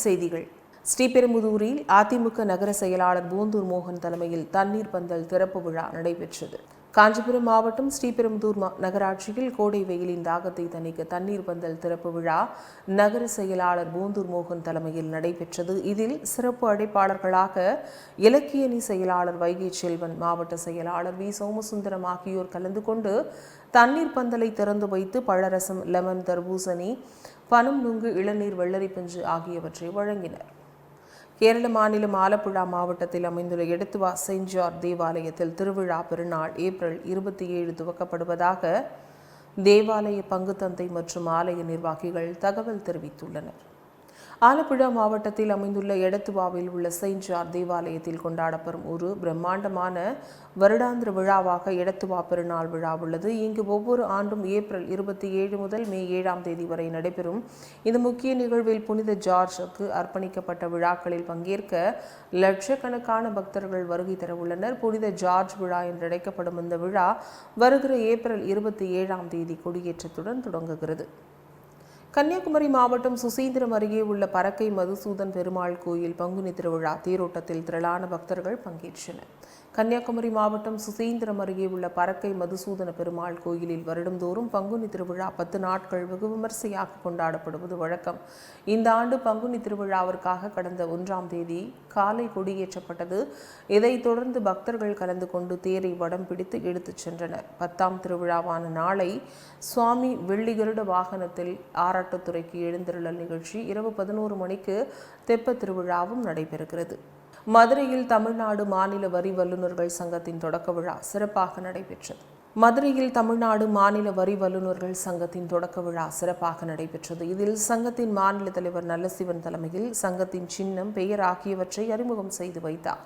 செய்திகள். ஸ்ரீபெரும்புதூரில் அதிமுக நகர செயலாளர் பூந்தூர் மோகன் தலைமையில் தண்ணீர் பந்தல் திறப்பு விழா நடைபெற்றது. காஞ்சிபுரம் மாவட்டம் ஸ்ரீபெரும்புதூர் மா- நகராட்சியில் கோடை வெயிலின் தாகத்தை தணிக்க தண்ணீர் பந்தல் திறப்பு விழா நகர செயலாளர் பூந்தூர் மோகன் தலைமையில் நடைபெற்றது. இதில் சிறப்பு அழைப்பாளர்களாக இலக்கியணி செயலாளர் வைகை செல்வன் மாவட்ட செயலாளர் வி. சோமசுந்தரம் ஆகியோர் கலந்து கொண்டு தண்ணீர் பந்தலை திறந்து வைத்து பழரசம் லெமன் தர்பூசணி பனம் நுங்கு இளநீர் வெள்ளரிப்பஞ்சு ஆகியவற்றை வழங்கினர். கேரள மாநிலம் ஆலப்புழா மாவட்டத்தில் அமைந்துள்ள எடுத்துவா செயின்ட் ஜார்ஜ் தேவாலயத்தில் திருவிழா பெருநாள் ஏப்ரல் இருபத்தி ஏழு துவக்கப்படுவதாக தேவாலய பங்குத்தந்தை மற்றும் ஆலய நிர்வாகிகள் தகவல் தெரிவித்துள்ளனர். ஆலப்புழா மாவட்டத்தில் அமைந்துள்ள எடத்துவாவில் உள்ள செயின்ட் ஜார் தேவாலயத்தில் கொண்டாடப்படும் ஒரு பிரம்மாண்டமான வருடாந்திர விழாவாக எடத்துவா பெருநாள் விழா உள்ளது. இங்கு ஒவ்வொரு ஆண்டும் ஏப்ரல் இருபத்தி ஏழு முதல் மே ஏழாம் தேதி வரை நடைபெறும். இந்த முக்கிய நிகழ்வில் புனித ஜார்ஜுக்கு அர்ப்பணிக்கப்பட்ட விழாக்களில் பங்கேற்க லட்சக்கணக்கான பக்தர்கள் வருகை தர உள்ளனர். புனித ஜார்ஜ் விழா என்று அழைக்கப்படும் இந்த விழா வருகிற ஏப்ரல் இருபத்தி ஏழாம் தேதி கொடியேற்றத்துடன் தொடங்குகிறது. கன்னியாகுமரி மாவட்டம் சுசீந்திரம் அருகே உள்ள பறக்கை மதுசூதன் பெருமாள் கோயில் பங்குனி திருவிழா தேரோட்டத்தில் திரளான பக்தர்கள் பங்கேற்றனர். கன்னியாகுமரி மாவட்டம் சுசீந்திரம் அருகே உள்ள பறக்கை மதுசூதன பெருமாள் கோயிலில் வருடந்தோறும் பங்குனி திருவிழா பத்து நாட்கள் வெகு விமர்சையாக கொண்டாடப்படுவது வழக்கம். இந்த ஆண்டு பங்குனி திருவிழாவிற்காக கடந்த ஒன்றாம் தேதி காலை கொடியேற்றப்பட்டது. இதைத் தொடர்ந்து பக்தர்கள் கலந்து கொண்டு தேரை வடம் பிடித்து எடுத்துச் சென்றனர். பத்தாம் திருவிழாவான நாளை சுவாமி வெள்ளிகருட வாகனத்தில் ஆராட்டுத்துறைக்கு எழுந்திருளல் நிகழ்ச்சி இரவு பதினோரு மணிக்கு தெப்ப திருவிழாவும் நடைபெறுகிறது. மதுரையில் தமிழ்நாடு மாநில வரி வல்லுநர்கள் சங்கத்தின் தொடக்க விழா சிறப்பாக நடைபெற்றது. மதுரையில் தமிழ்நாடு மாநில வரி வல்லுநர்கள் சங்கத்தின் தொடக்க விழா சிறப்பாக நடைபெற்றது. இதில் சங்கத்தின் மாநில தலைவர் நல்லசிவன் தலைமையில் சங்கத்தின் சின்னம் பெயர் ஆகியவற்றை அறிமுகம் செய்து வைத்தார்.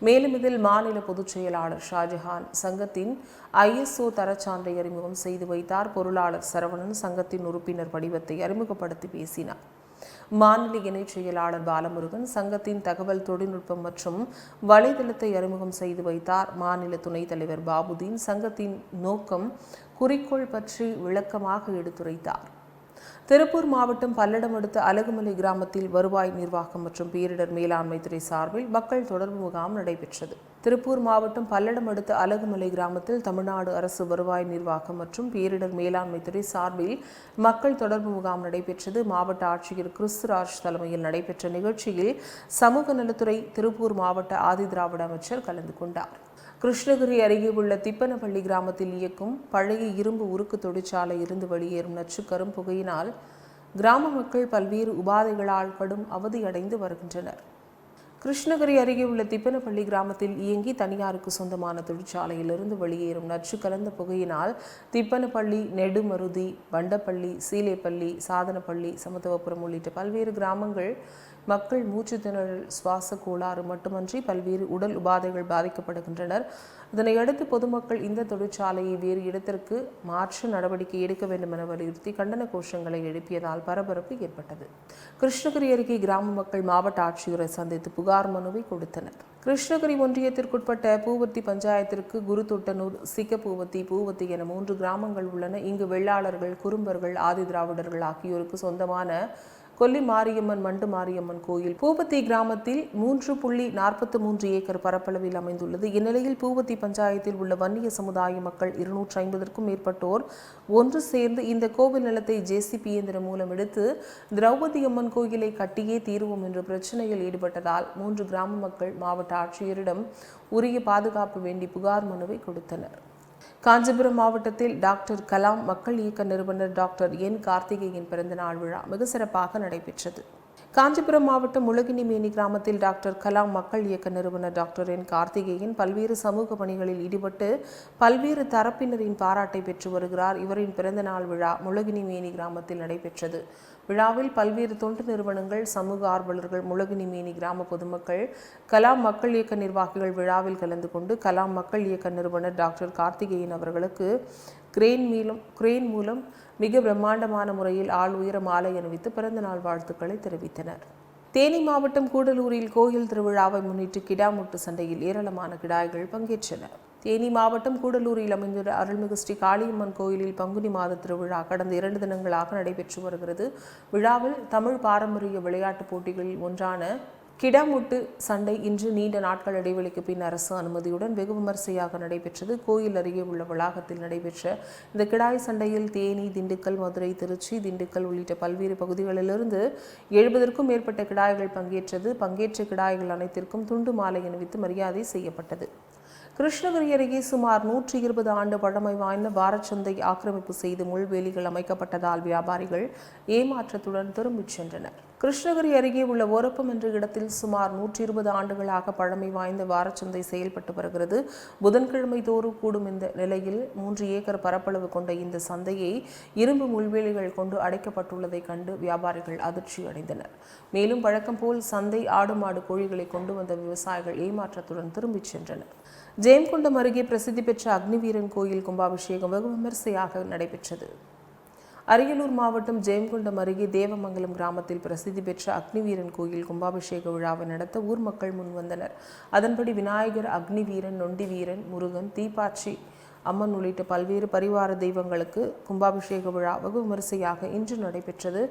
மேலும் இதில் மாநில பொதுச் செயலாளர் ஷாஜஹான் சங்கத்தின் ஐஎஸ்ஓ தரச்சான்றை அறிமுகம் செய்து வைத்தார். பொருளாளர் சரவணன் சங்கத்தின் உறுப்பினர் படிவத்தை அறிமுகப்படுத்தி பேசினார். மாநில இணைச் செயலாளர் பாலமுருகன் சங்கத்தின் தகவல் தொழில்நுட்பம் மற்றும் வலைதளத்தை அறிமுகம் செய்து வைத்தார். மாநில துணைத் தலைவர் பாபுதீன் சங்கத்தின் நோக்கம் குறிக்கோள் பற்றி விளக்கமாக எடுத்துரைத்தார். திருப்பூர் மாவட்டம் பல்லடம் அடுத்த அலகுமலை கிராமத்தில் வருவாய் நிர்வாகம் மற்றும் பேரிடர் மேலாண்மை துறை சார்பில் மக்கள் தொடர்பு முகாம் நடைபெற்றது. திருப்பூர் மாவட்டம் பல்லடம் அடுத்த அலகுமலை கிராமத்தில் தமிழ்நாடு அரசு வருவாய் நிர்வாகம் மற்றும் பேரிடர் மேலாண்மை துறை சார்பில் மக்கள் தொடர்பு முகாம் நடைபெற்றது. மாவட்ட ஆட்சியர் கிறிஸ்துராஜ் தலைமையில் நடைபெற்ற நிகழ்ச்சியில் சமூக நலத்துறை திருப்பூர் மாவட்ட ஆதிதிராவிட அமைச்சர் கலந்து கொண்டார். கிருஷ்ணகிரி அருகே உள்ள திப்பனப்பள்ளி கிராமத்தில் இயக்கும் பழைய இரும்பு உருக்கு தொழிற்சாலை இருந்து வெளியேறும் நச்சுக்கரும் புகையினால் கிராம மக்கள் பல்வேறு உபாதைகளால் கடும் அவதியடைந்து வருகின்றனர். கிருஷ்ணகிரி அருகே உள்ள திப்பனப்பள்ளி கிராமத்தில் இயங்கி தனியாருக்கு சொந்தமான தொழிற்சாலையிலிருந்து வெளியேறும் நச்சு கலந்த புகையினால் திப்பனப்பள்ளி நெடுமருதி வண்டப்பள்ளி சீலேப்பள்ளி சாதனப்பள்ளி சமத்துவபுரம் உள்ளிட்ட பல்வேறு கிராமங்கள் மக்கள் மூச்சு திணறல் சுவாச கோளாறு மட்டுமன்றி பல்வேறு உடல் உபாதைகள் பாதிக்கப்படுகின்றனர். இதனையடுத்து பொதுமக்கள் இந்த தொழிற்சாலையை வேறு இடத்திற்கு மாற்று நடவடிக்கை எடுக்க வேண்டும் என வலியுறுத்தி கண்டன கோஷங்களை எழுப்பியதால் பரபரப்பு ஏற்பட்டது. கிருஷ்ணகிரி அருகே கிராம மக்கள் மாவட்ட ஆட்சியரை சந்தித்து புகார் மனுவை கொடுத்தனர். கிருஷ்ணகிரி ஒன்றியத்திற்குட்பட்ட பூவத்தி பஞ்சாயத்திற்கு குருத்தொட்டனூர் சிக்கப்பூவத்தி பூவத்தி என மூன்று கிராமங்கள் உள்ளன. இங்கு வெள்ளாளர்கள் குறும்பர்கள் ஆதி திராவிடர்கள் ஆகியோருக்கு சொந்தமான கொல்லி மாரியம்மன் மண்டு மாரியம்மன் கோயில். பூபத்தி கிராமத்தில் மூன்று புள்ளி நாற்பத்தி மூன்று ஏக்கர் பரப்பளவில் அமைந்துள்ளது. இந்நிலையில் பூபத்தி பஞ்சாயத்தில் உள்ள வன்னிய சமுதாய மக்கள் இருநூற்றி ஐம்பதற்கும் மேற்பட்டோர் ஒன்று சேர்ந்து இந்த கோவில் நிலத்தை ஜேசிபி இயந்திரம் மூலம் எடுத்து திரௌபதி அம்மன் கோயிலை கட்டியே தீருவோம் என்ற பிரச்சனையில் ஈடுபட்டதால் மூன்று கிராம மக்கள் மாவட்ட ஆட்சியரிடம் உரிய பாதுகாப்பு வேண்டி புகார் மனுவை கொடுத்தனர். காஞ்சிபுரம் மாவட்டத்தில் டாக்டர் கலாம் மக்கள் இயக்க நிறுவனர் டாக்டர் என் கார்த்திகேயன் பிறந்தநாள் விழா மிக சிறப்பாக நடைபெற்றது. காஞ்சிபுரம் மாவட்டம் முளகினிமேனி கிராமத்தில் டாக்டர் கலாம் மக்கள் இயக்க நிறுவனர் டாக்டர் என் கார்த்திகேயன் பல்வேறு சமூக பணிகளில் ஈடுபட்டு பல்வேறு தரப்பினரின் பாராட்டை பெற்று வருகிறார். இவரின் பிறந்தநாள் விழா முலகினிமேனி கிராமத்தில் நடைபெற்றது. விழாவில் பல்வேறு தொண்டு நிறுவனங்கள் சமூக ஆர்வலர்கள் முளகினிமேனி கிராம பொதுமக்கள் கலாம் மக்கள் இயக்க நிர்வாகிகள் விழாவில் கலந்து கொண்டு கலாம் மக்கள் இயக்க நிறுவனர் டாக்டர் கார்த்திகேயன் அவர்களுக்கு கிரேன் மூலம் கிரேன் மூலம் மிக பிரம்மாண்டமான முறையில் ஆள் உயர மாலை அணிவித்து பிறந்தநாள் வாழ்த்துக்களை தெரிவித்தனர். தேனி மாவட்டம் கூடலூரில் கோயில் திருவிழாவை முன்னிட்டு கிடாமுட்டு சண்டையில் ஏராளமான கிடாய்கள் பங்கேற்றனர். தேனி மாவட்டம் கூடலூரில் அமைந்துள்ள அருள்மிகு ஸ்ரீ காளியம்மன் கோயிலில் பங்குனி மாத திருவிழா கடந்த இரண்டு தினங்களாக நடைபெற்று வருகிறது. விழாவில் தமிழ் பாரம்பரிய விளையாட்டுப் போட்டிகளில் ஒன்றான கிடாமுட்டு சண்டை இன்று நீண்ட நாட்கள் இடைவெளிக்கு பின் அரசு அனுமதியுடன் வெகு விமரிசையாக நடைபெற்றது. கோயில் அருகே உள்ள வளாகத்தில் நடைபெற்ற இந்த கிடாய் சண்டையில் தேனி திண்டுக்கல் மதுரை திருச்சி திண்டுக்கல் உள்ளிட்ட பல்வேறு பகுதிகளிலிருந்து எழுபதற்கும் மேற்பட்ட கிடாய்கள் பங்கேற்றது. பங்கேற்ற கிடாய்கள் அனைத்திற்கும் துண்டு மாலை அணிவித்து மரியாதை செய்யப்பட்டது. கிருஷ்ணகிரி அருகே சுமார் நூற்றி இருபது ஆண்டு பழமை வாய்ந்த வாரச்சந்தை ஆக்கிரமிப்பு செய்து முள்வேலிகள் அமைக்கப்பட்டதால் வியாபாரிகள் ஏமாற்றத்துடன் திரும்பிச் சென்றனர். கிருஷ்ணகிரி அருகே உள்ள ஓரப்பம் என்ற இடத்தில் சுமார் நூற்றி இருபது ஆண்டுகளாக பழமை வாய்ந்த வாரச்சந்தை செயல்பட்டு வருகிறது. புதன்கிழமை தோறும் கூடும் இந்த நிலையில் மூன்று ஏக்கர் பரப்பளவு கொண்ட இந்த சந்தையை இரும்பு முள்வேலிகள் கொண்டு அடைக்கப்பட்டுள்ளதை கண்டு வியாபாரிகள் அதிர்ச்சி அடைந்தனர். மேலும் வழக்கம் போல் சந்தை ஆடு மாடு கோழிகளை கொண்டு வந்த விவசாயிகள் ஏமாற்றத்துடன் திரும்பிச் சென்றனர். ஜெயம்கொண்டம் அருகே பிரசித்தி பெற்ற அக்னிவீரன் கோயில் கும்பாபிஷேகம் வெகு விமரிசையாக நடைபெற்றது. அரியலூர் மாவட்டம் ஜெயங்கொண்டம் அருகே தேவமங்கலம் கிராமத்தில் பிரசித்தி பெற்ற அக்னிவீரன் கோயில் கும்பாபிஷேக விழாவை நடத்த ஊர் மக்கள் முன்வந்தனர் அதன்படி விநாயகர் அக்னிவீரன் நொண்டிவீரன் முருகன் தீபாட்சி அம்மன் உள்ளிட்ட பல்வேறு பரிவார தெய்வங்களுக்கு கும்பாபிஷேக விழா வெகு விமரிசையாக இன்று நடைபெற்றது.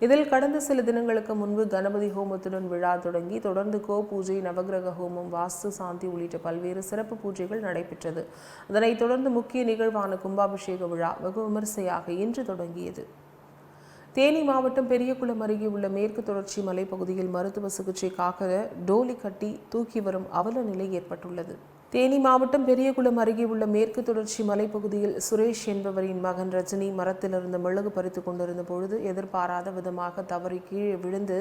இதில் கடந்த சில தினங்களுக்கு முன்பு கணபதி ஹோமத்துடன் விழா தொடங்கி தொடர்ந்து கோ பூஜை நவகிரக ஹோமம் வாஸ்து சாந்தி உள்ளிட்ட பல்வேறு சிறப்பு பூஜைகள் நடைபெற்றது. அதனைத் தொடர்ந்து முக்கிய நிகழ்வான கும்பாபிஷேக விழா வெகு விமரிசையாக இன்று தொடங்கியது. தேனி மாவட்டம் பெரியகுளம் அருகே உள்ள மேற்கு தொடர்ச்சி மலைப்பகுதியில் மருத்துவ சிகிச்சைக்காக டோலி கட்டி தூக்கி வரும் அவல நிலை ஏற்பட்டுள்ளது. தேனி மாவட்டம் பெரியகுளம் அருகே உள்ள மேற்கு தொடர்ச்சி மலைப்பகுதியில் சுரேஷ் என்பவரின் மகன் ரஜினி மரத்திலிருந்து மிளகு பறித்து கொண்டிருந்த பொழுது எதிர்பாராத விதமாக தவறி கீழே விழுந்து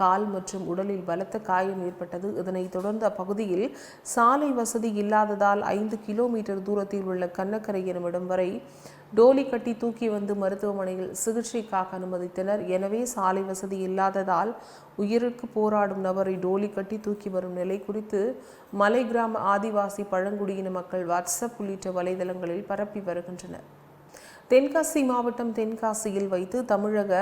கால் மற்றும் உடலில் பலத்த காயம் ஏற்பட்டது. இதனைத் தொடர்ந்து அப்பகுதியில் சாலை வசதி இல்லாததால் ஐந்து கிலோமீட்டர் தூரத்தில் உள்ள கண்ணக்கரை எனும் இடம் வரை டோலி கட்டி தூக்கி வந்து மருத்துவமனையில் சிகிச்சைக்காக அனுமதித்தனர். எனவே சாலை வசதி இல்லாததால் உயிருக்கு போராடும் நபரை டோலி கட்டி தூக்கி வரும் நிலை குறித்து மலை கிராம ஆதிவாசி பழங்குடியின மக்கள் வாட்ஸ்அப் உள்ளிட்ட வலைதளங்களில் பரப்பி வருகின்றனர். தென்காசி மாவட்டம் தென்காசியில் வைத்து தமிழக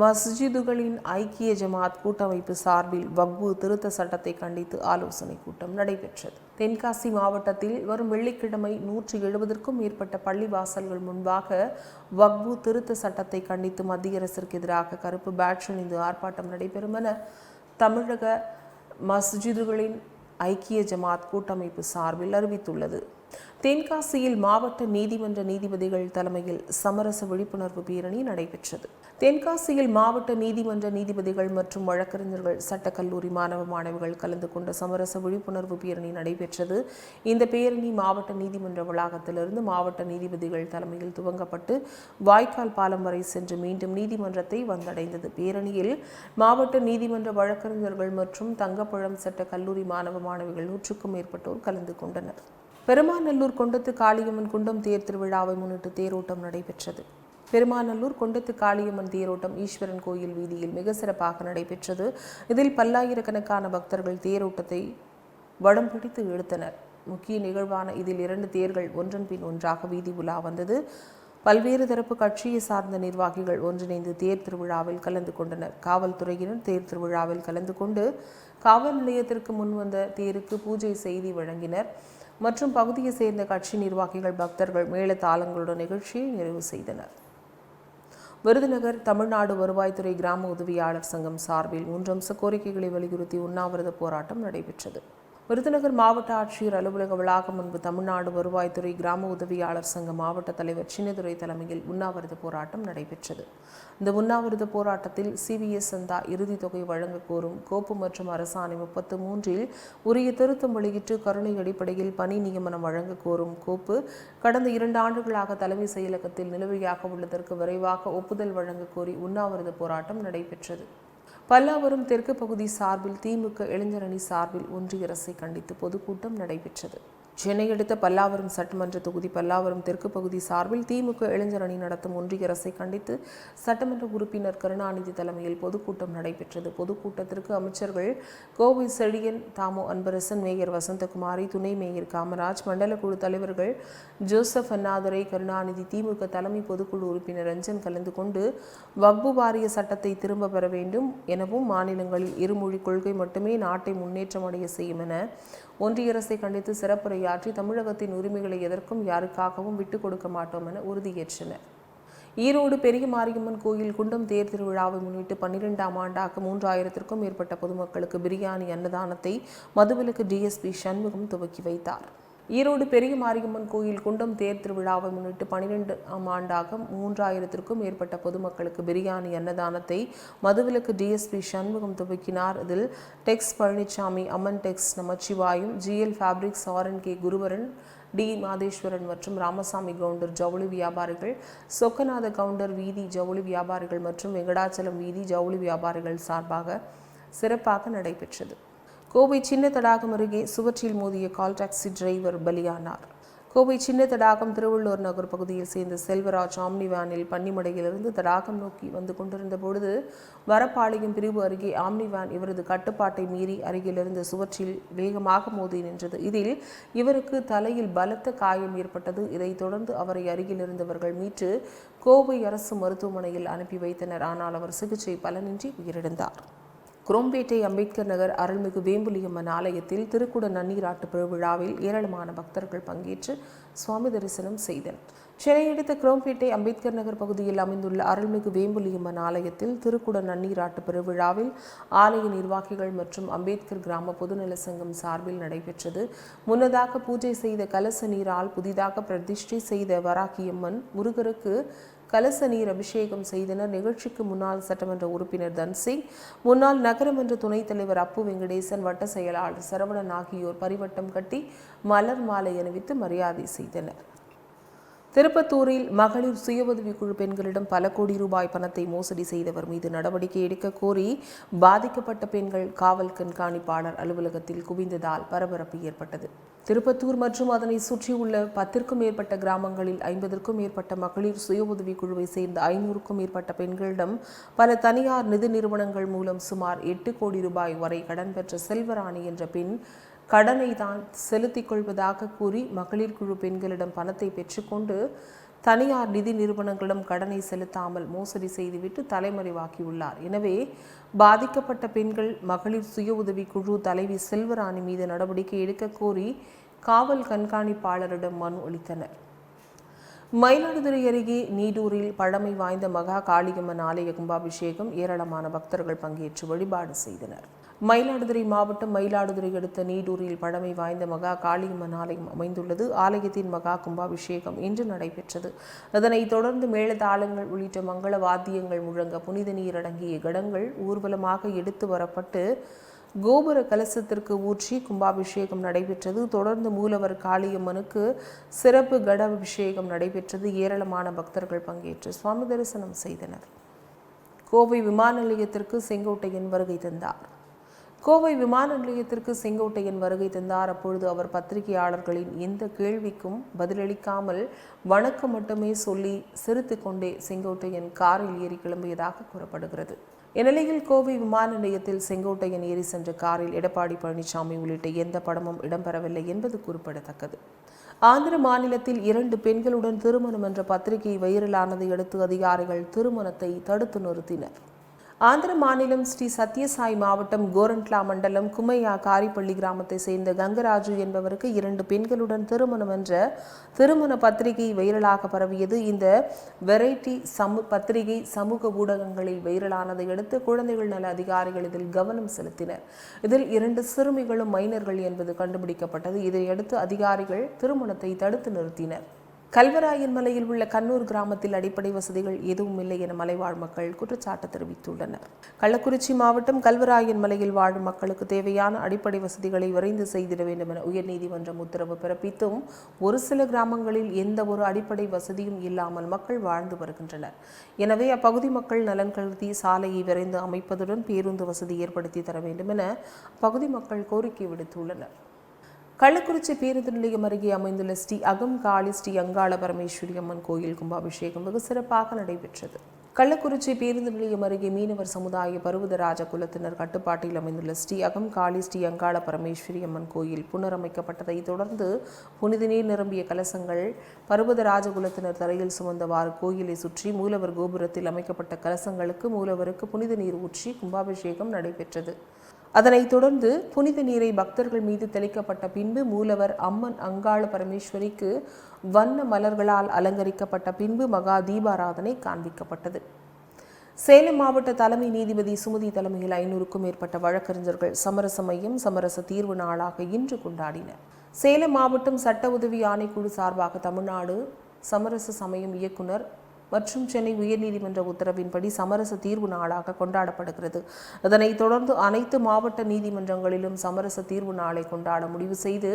மஸ்ஜிதுகளின் ஐக்கிய ஜமாத் கூட்டமைப்பு சார்பில் வக்பு திருத்த சட்டத்தை கண்டித்து ஆலோசனை கூட்டம் நடைபெற்றது. தென்காசி மாவட்டத்தில் வரும் வெள்ளிக்கிழமை நூற்றி எழுபதற்கும் மேற்பட்ட பள்ளிவாசல்கள் முன்பாக வக்பு திருத்த சட்டத்தை கண்டித்து மத்திய அரசிற்கு எதிராக கருப்பு பேட்ச் அணிந்து ஆர்ப்பாட்டம் நடைபெறும் என தமிழக மஸ்ஜிதுகளின் ஐக்கிய ஜமாத் கூட்டமைப்பு சார்பில் அறிவித்துள்ளது. தென்காசியில் மாவட்ட நீதிமன்ற நீதிபதிகள் தலைமையில் சமரச விழிப்புணர்வு பேரணி நடைபெற்றது. தென்காசியில் மாவட்ட நீதிமன்ற நீதிபதிகள் மற்றும் வழக்கறிஞர்கள் சட்டக்கல்லூரி மாணவ மாணவிகள் கலந்து கொண்ட சமரச விழிப்புணர்வு பேரணி நடைபெற்றது. இந்த பேரணி மாவட்ட நீதிமன்ற வளாகத்திலிருந்து மாவட்ட நீதிபதிகள் தலைமையில் துவங்கப்பட்டு வாய்க்கால் பாலம் வரை சென்று மீண்டும் நீதிமன்றத்தை வந்தடைந்தது. பேரணியில் மாவட்ட நீதிமன்ற வழக்கறிஞர்கள் மற்றும் தங்கப்பழம் சட்ட கல்லூரி மாணவ மாணவிகள் நூற்றுக்கும் மேற்பட்டோர் கலந்து கொண்டனர். பெருமாநல்லூர் கொண்டத்து காளியம்மன் குண்டம் தேர் திருவிழாவை முன்னிட்டு தேரோட்டம் நடைபெற்றது. பெருமாநல்லூர் கொண்டத்து காளியம்மன் தேரோட்டம் ஈஸ்வரன் கோயில் வீதியில் மிக சிறப்பாக நடைபெற்றது. இதில் பல்லாயிரக்கணக்கான பக்தர்கள் தேரோட்டத்தை வடம் பிடித்து இழுத்தனர் முக்கிய நிகழ்வான இதில் இரண்டு தேர்கள் ஒன்றன் பின் ஒன்றாக வீதி உலா வந்தது. பல்வேறு தரப்பு கட்சியை சார்ந்த நிர்வாகிகள் ஒன்றிணைந்து தேர் திருவிழாவில் கலந்து கொண்டனர். காவல்துறையினர் தேர் திருவிழாவில் கலந்து கொண்டு காவல் நிலையத்திற்கு முன் வந்த தேருக்கு பூஜை செய்தி வழங்கினர். மற்றும் பகுதியை சேர்ந்த கட்சி நிர்வாகிகள் பக்தர்கள் மேள தாளங்களுடன் நிகழ்ச்சியை நிறைவு செய்தனர். விருதுநகர் தமிழ்நாடு வருவாய்த்துறை கிராம உதவியாளர் சங்கம் சார்பில் மூன்று அம்ச கோரிக்கைகளை வலியுறுத்தி உண்ணாவிரத போராட்டம் நடைபெற்றது. விருதுநகர் மாவட்ட ஆட்சியர் அலுவலக வளாகம் முன்பு தமிழ்நாடு வருவாய்த்துறை கிராம உதவியாளர் சங்க மாவட்ட தலைவர் சின்னதுரை தலைமையில் உண்ணாவிரத போராட்டம் நடைபெற்றது. இந்த உண்ணாவிரத போராட்டத்தில் சிபிஎஸ் சந்தா இறுதித் தொகை வழங்க கோரும் கோப்பு மற்றும் அரசாணை முப்பத்து மூன்றில் உரிய திருத்தம் வெளியிட்டு கருணை அடிப்படையில் பணி நியமனம் வழங்க கோரும் கோப்பு கடந்த இரண்டு ஆண்டுகளாக தலைமை செயலகத்தில் நிலுவையாக உள்ளதற்கு விரைவாக ஒப்புதல் வழங்க கோரி உண்ணாவிரத போராட்டம் நடைபெற்றது. பல்லாவரம் தெற்கு பகுதி சார்பில் திமுக இளைஞரணி சார்பில் ஒன்றிய அரசை கண்டித்து பொதுக்கூட்டம் நடைபெற்றது. சென்னை அடுத்த பல்லாவரம் சட்டமன்ற தொகுதி பல்லாவரம் தெற்கு பகுதி சார்பில் திமுக இளைஞர் அணி நடத்தும் ஒன்றிய அரசை கண்டித்து சட்டமன்ற உறுப்பினர் கருணாநிதி தலைமையில் பொதுக்கூட்டம் நடைபெற்றது. பொதுக்கூட்டத்திற்கு அமைச்சர்கள் கோவை செழியன் தாமோ அன்பரசன் மேயர் வசந்தகுமாரி துணை மேயர் காமராஜ் மண்டல குழு தலைவர்கள் ஜோசப் அண்ணாதுரை கருணாநிதி திமுக தலைமை பொதுக்குழு உறுப்பினர் ரஞ்சன் கலந்து கொண்டு வக்பு வாரிய சட்டத்தை திரும்ப பெற வேண்டும் எனவும் மாநிலங்களில் இருமொழி கொள்கை மட்டுமே நாட்டை முன்னேற்றம் அடைய செய்யும் என ஒன்றிய அரசை கண்டித்து சிறப்புரையாற்றி தமிழகத்தின் உரிமைகளை எதற்கும் யாருக்காகவும் விட்டுக் கொடுக்க மாட்டோம் என உறுதியேற்றனர். ஈரோடு பெரிய மாரியம்மன் கோயில் குண்டம் தேர் திருவிழாவை முன்னிட்டு பன்னிரெண்டாம் ஆண்டாக மூன்றாயிரத்திற்கும் மேற்பட்ட பொதுமக்களுக்கு பிரியாணி அன்னதானத்தை மதுவிலக்கு டிஎஸ்பி சண்முகம் துவக்கி வைத்தார். ஈரோடு பெரிய மாரியம்மன் கோயில் குண்டம் தேர் திருவிழாவை முன்னிட்டு பனிரெண்டு ஆம் ஆண்டாக மூன்றாயிரத்திற்கும் மேற்பட்ட பொதுமக்களுக்கு பிரியாணி அன்னதானத்தை மதுவிலக்கு டிஎஸ்பி சண்முகம் துவக்கினார். இதில் டெக்ஸ் பழனிசாமி அம்மன் டெக்ஸ் நமச்சிவாயும் ஜிஎல் ஃபேப்ரிக்ஸ் சாரன் கே குருவரன் டி மாதேஸ்வரன் மற்றும் ராமசாமி கவுண்டர் ஜவுளி வியாபாரிகள் சொக்கநாத கவுண்டர் வீதி ஜவுளி வியாபாரிகள் மற்றும் வெங்கடாச்சலம் வீதி ஜவுளி வியாபாரிகள் சார்பாக சிறப்பாக நடைபெற்றது. கோவை சின்ன தடாகம் அருகே சுவற்றில் மோதிய கால் டாக்ஸி டிரைவர் பலியானார். கோவை சின்ன தடாகம் திருவள்ளூர் நகர் பகுதியில் சேர்ந்த செல்வராஜ் ஆம்னி வேனில் பன்னிமடையிலிருந்து தடாகம் நோக்கி வந்து கொண்டிருந்த பொழுது வரப்பாளையம் பிரிவு அருகே ஆம்னி வேன் இவரது கட்டுப்பாட்டை மீறி அருகிலிருந்த சுவற்றில் வேகமாக மோதி நின்றது. இதில் இவருக்கு தலையில் பலத்த காயம் ஏற்பட்டது. இதைத் தொடர்ந்து அவரை அருகில் இருந்தவர்கள் மீட்டு கோவை அரசு மருத்துவமனையில் அனுப்பி வைத்தனர். ஆனால் அவர் சிகிச்சை பலனின்றி உயிரிழந்தார். குரோம்பேட்டை அம்பேத்கர் நகர் அருள்மிகு வேம்புலியம்மன் ஆலயத்தில் திருக்குட நன்னீராட்டு பெருவிழாவில் ஏராளமான பக்தர்கள் பங்கேற்று சுவாமி தரிசனம் செய்தனர். சென்னை அடுத்த குரோம்பேட்டை அம்பேத்கர் நகர் பகுதியில் அமைந்துள்ள அருள்மிகு வேம்புலியம்மன் ஆலயத்தில் திருக்குட நன்னீராட்டு பெருவிழாவில் ஆலய நிர்வாகிகள் மற்றும் அம்பேத்கர் கிராம பொதுநல சங்கம் சார்பில் நடைபெற்றது. முன்னதாக பூஜை செய்த கலச நீரால் புதிதாக பிரதிஷ்டை செய்த வராகியம்மன் முருகருக்கு கலச நீர் அபிஷேகம் செய்தனர். நிகழ்ச்சிக்கு முன்னாள் சட்டமன்ற உறுப்பினர் தன்சிங் முன்னாள் நகரமன்ற துணைத் தலைவர் அப்பு வெங்கடேசன் வட்ட செயலாளர் சரவணன் ஆகியோர் பரிவட்டம் கட்டி மலர் மாலை அணிவித்து மரியாதை செய்தனர். திருப்பத்தூரில் மகளிர் சுய உதவிக்குழு பெண்களிடம் பல கோடி ரூபாய் பணத்தை மோசடி செய்தவர் மீது நடவடிக்கை எடுக்க கோரி பாதிக்கப்பட்ட பெண்கள் காவல் கண்காணிப்பாளர் அலுவலகத்தில் குவிந்ததால் பரபரப்பு ஏற்பட்டது. திருப்பத்தூர் மற்றும் அதனை சுற்றியுள்ள பத்திற்கும் மேற்பட்ட கிராமங்களில் ஐம்பதற்கும் மேற்பட்ட மகளிர் சுய உதவிக்குழுவை சேர்ந்த ஐநூறுக்கும் மேற்பட்ட பெண்களிடம் பல தனியார் நிதி நிறுவனங்கள் மூலம் சுமார் எட்டு கோடி ரூபாய் வரை கடன் பெற்ற செல்வராணி என்ற பெண் கடனை தான் செலுத்திக் கொள்வதாக கூறி மகளிர் குழு பெண்களிடம் பணத்தை பெற்றுக்கொண்டு தனியார் நிதி நிறுவனங்களிடம் கடனை செலுத்தாமல் மோசடி செய்துவிட்டு தலைமறைவாக்கியுள்ளார். எனவே பாதிக்கப்பட்ட பெண்கள் மகளிர் சுய உதவி குழு தலைவி செல்வராணி மீது நடவடிக்கை எடுக்க கோரி காவல் கண்காணிப்பாளரிடம் மனு அளித்தனர். மயிலாடுதுறை அருகே நீடூரில் பழமை வாய்ந்த மகா காளியம்மன் ஆலய கும்பாபிஷேகம் ஏராளமான பக்தர்கள் பங்கேற்று வழிபாடு செய்தனர். மயிலாடுதுறை மாவட்டம் மயிலாடுதுறை அடுத்த நீடூரில் பழமை வாய்ந்த மகா காளியம்மன் ஆலயம் அமைந்துள்ளது. ஆலயத்தின் மகா கும்பாபிஷேகம் இன்று நடைபெற்றது. அதனைத் தொடர்ந்து மேளதாளங்கள் உள்ளிட்ட மங்கள வாத்தியங்கள் முழங்க புனித நீர் அடங்கிய கடங்கள் ஊர்வலமாக எடுத்து வரப்பட்டு கோபுர கலசத்திற்கு ஊற்றி கும்பாபிஷேகம் நடைபெற்றது. தொடர்ந்து மூலவர் காளியம்மனுக்கு சிறப்பு கட அபிஷேகம் நடைபெற்றது. ஏராளமான பக்தர்கள் பங்கேற்று சுவாமி தரிசனம் செய்தனர். கோவை விமான நிலையத்திற்கு செங்கோட்டையன் வருகை தந்தார். கோவை விமான நிலையத்திற்கு செங்கோட்டையன் வருகை தந்தார். அப்பொழுது அவர் பத்திரிகையாளர்களின் எந்த கேள்விக்கும் பதிலளிக்காமல் வணக்கம் மட்டுமே சொல்லி சிரித்து கொண்டே செங்கோட்டையன் காரில் ஏறி கிளம்பியதாக கூறப்படுகிறது. இந்நிலையில் கோவை விமான நிலையத்தில் செங்கோட்டையன் ஏறி சென்ற காரில் எடப்பாடி பழனிசாமி உள்ளிட்ட எந்த படமும் இடம்பெறவில்லை என்பது குறிப்பிடத்தக்கது. ஆந்திர மாநிலத்தில் இரண்டு பெண்களுடன் திருமணம் என்ற பத்திரிகை வைரலானதை அடுத்து அதிகாரிகள் திருமணத்தை தடுத்து நிறுத்தினர். ஆந்திர மாநிலம் ஸ்ரீ சத்யசாய் மாவட்டம் கோரண்ட்லா மண்டலம் குமையா காரிப்பள்ளி கிராமத்தை சேர்ந்த கங்கராஜு என்பவருக்கு இரண்டு பெண்களுடன் திருமணம் என்ற திருமண பத்திரிகை வைரலாக பரவியது. இந்த வெரைட்டி சமு பத்திரிகை சமூக ஊடகங்களில் வைரலானதை அடுத்து குழந்தைகள் நல அதிகாரிகள் இதில் கவனம் செலுத்தினர். இதில் இரண்டு சிறுமிகளும் மைனர்கள் என்பது கண்டுபிடிக்கப்பட்டது. இதையடுத்து அதிகாரிகள் திருமணத்தை தடுத்து நிறுத்தினர். கல்வராயன் மலையில் உள்ள கண்ணூர் கிராமத்தில் அடிப்படை வசதிகள் எதுவும் இல்லை என மலைவாழ் மக்கள் குற்றச்சாட்டு தெரிவித்துள்ளனர். கள்ளக்குறிச்சி மாவட்டம் கல்வராயன் மலையில் வாழும் மக்களுக்கு தேவையான அடிப்படை வசதிகளை விரைந்து செய்திட வேண்டும் என உயர்நீதிமன்றம் உத்தரவு பிறப்பித்தும் ஒரு சில கிராமங்களில் எந்த ஒரு அடிப்படை வசதியும் இல்லாமல் மக்கள் வாழ்ந்து வருகின்றனர். எனவே அப்பகுதி மக்கள் நலன் கருதி சாலையை விரைந்து அமைப்பதுடன் பேருந்து வசதி ஏற்படுத்தி தர வேண்டும் என அப்பகுதி மக்கள் கோரிக்கை விடுத்துள்ளனர். கள்ளக்குறிச்சி பேருந்து நிலையம் அருகே அமைந்துள்ள ஸ்ரீ அகம் காளி ஸ்ரீ அங்காள பரமேஸ்வரி அம்மன் கோயில் கும்பாபிஷேகம் வெகு சிறப்பாக நடைபெற்றது. கள்ளக்குறிச்சி பேருந்து நிலையம் அருகே மீனவர் சமுதாய பருவதராஜ குலத்தினர் கட்டுப்பாட்டில் அமைந்துள்ள ஸ்ரீ அகம் காளி ஸ்ரீ அங்காள பரமேஸ்வரி அம்மன் கோயில் புனரமைக்கப்பட்டதை தொடர்ந்து புனித நீர் நிரம்பிய கலசங்கள் பருவதராஜ குலத்தினர் தரையில் சுமந்தவாறு கோயிலை சுற்றி மூலவர் கோபுரத்தில் அமைக்கப்பட்ட கலசங்களுக்கு மூலவருக்கு புனித நீர் ஊற்றி கும்பாபிஷேகம் நடைபெற்றது. அதனைத் தொடர்ந்து புனித நீரை பக்தர்கள் மீது தெளிக்கப்பட்ட பின்பு மூலவர் அம்மன் அங்காள பரமேஸ்வரிக்கு வண்ண மலர்களால் அலங்கரிக்கப்பட்ட பின்பு மகா தீபாராதனை காண்பிக்கப்பட்டது. சேலம் மாவட்ட தலைமை நீதிபதி சுமதி தலைமையில் ஐநூறுக்கும் மேற்பட்ட வழக்கறிஞர்கள் சமரச மையம் சமரச தீர்வு நாளாக இன்று கொண்டாடினர். சேலம் மாவட்டம் சட்ட உதவி ஆணைக்குழு சார்பாக தமிழ்நாடு சமரச சமயம் இயக்குனர் மற்றும் சென்னை உயர்நீதிமன்ற உத்தரவின்படி சமரச தீர்வு நாளாக கொண்டாடப்படுகிறது. அதனைத் தொடர்ந்து அனைத்து மாவட்ட நீதிமன்றங்களிலும் சமரச தீர்வு நாளை கொண்டாட முடிவு செய்து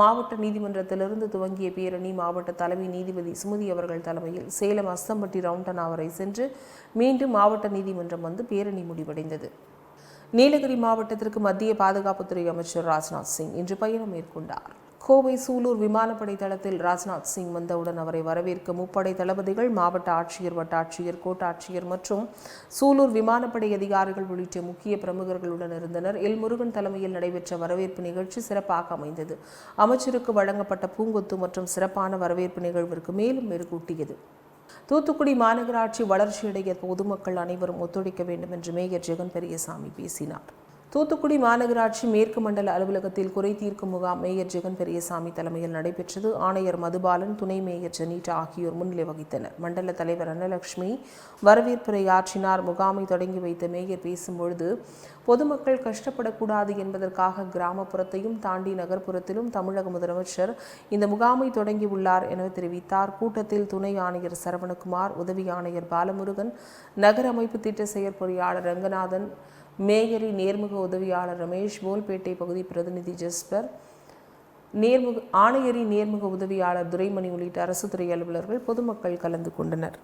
மாவட்ட நீதிமன்றத்திலிருந்து துவங்கிய பேரணி மாவட்ட தலைமை நீதிபதி சுமதி அவர்கள் தலைமையில் சேலம் அஸ்தம்பட்டி ரவுண்டன் அவரை சென்று மீண்டும் மாவட்ட நீதிமன்றம் வந்து பேரணி முடிவடைந்தது. நீலகிரி மாவட்டத்திற்கு மத்திய பாதுகாப்புத்துறை அமைச்சர் ராஜ்நாத் சிங் இன்று பயணம் மேற்கொண்டார். கோவை சூலூர் விமானப்படை தளத்தில் ராஜ்நாத் சிங் வந்தவுடன் அவரை வரவேற்க முப்படை தளபதிகள் மாவட்ட ஆட்சியர் வட்டாட்சியர் கோட்டாட்சியர் மற்றும் சூலூர் விமானப்படை அதிகாரிகள் உள்ளிட்ட முக்கிய பிரமுகர்களுடன் இருந்தனர். எல். முருகன் தலைமையில் நடைபெற்ற வரவேற்பு நிகழ்ச்சி சிறப்பாக அமைந்தது. அமைச்சருக்கு வழங்கப்பட்ட பூங்கொத்து மற்றும் சிறப்பான வரவேற்பு நிகழ்விற்கு மேலும் மெருகூட்டியது. தூத்துக்குடி மாநகராட்சி வளர்ச்சியடைய பொதுமக்கள் அனைவரும் ஒத்துழைக்க வேண்டும் என்று மேயர் ஜெகன் பெரியசாமி பேசினார். தூத்துக்குடி மாநகராட்சி மேற்கு மண்டல அலுவலகத்தில் குறை தீர்க்கும் முகாம் மேயர் ஜெகன் பெரியசாமி தலைமையில் நடைபெற்றது. ஆணையர் மதுபாலன் துணை மேயர் ஜெனீட்டா ஆகியோர் முன்னிலை வகித்தனர். மண்டல தலைவர் அன்னலட்சுமி வரவேற்புரை ஆற்றினார். முகாமை தொடங்கி வைத்த மேயர் பேசும்பொழுது பொதுமக்கள் கஷ்டப்படக்கூடாது என்பதற்காக கிராமப்புறத்தையும் தாண்டி நகர்ப்புறத்திலும் தமிழக முதலமைச்சர் இந்த முகாமை தொடங்கியுள்ளார் என தெரிவித்தார். கூட்டத்தில் துணை ஆணையர் சரவணகுமார் உதவி ஆணையர் பாலமுருகன் நகர அமைப்பு திட்ட செயற்பொறியாளர் ரங்கநாதன் மேயரி நேர்முக உதவியாளர் ரமேஷ் போல்பேட்டை பகுதி பிரதிநிதி ஜஸ்பர் நேர்முக ஆணையரி நேர்முக உதவியாளர் துரைமணி உள்ளிட்ட அரசு துறை அலுவலர்கள் பொதுமக்கள் கலந்து கொண்டனர்.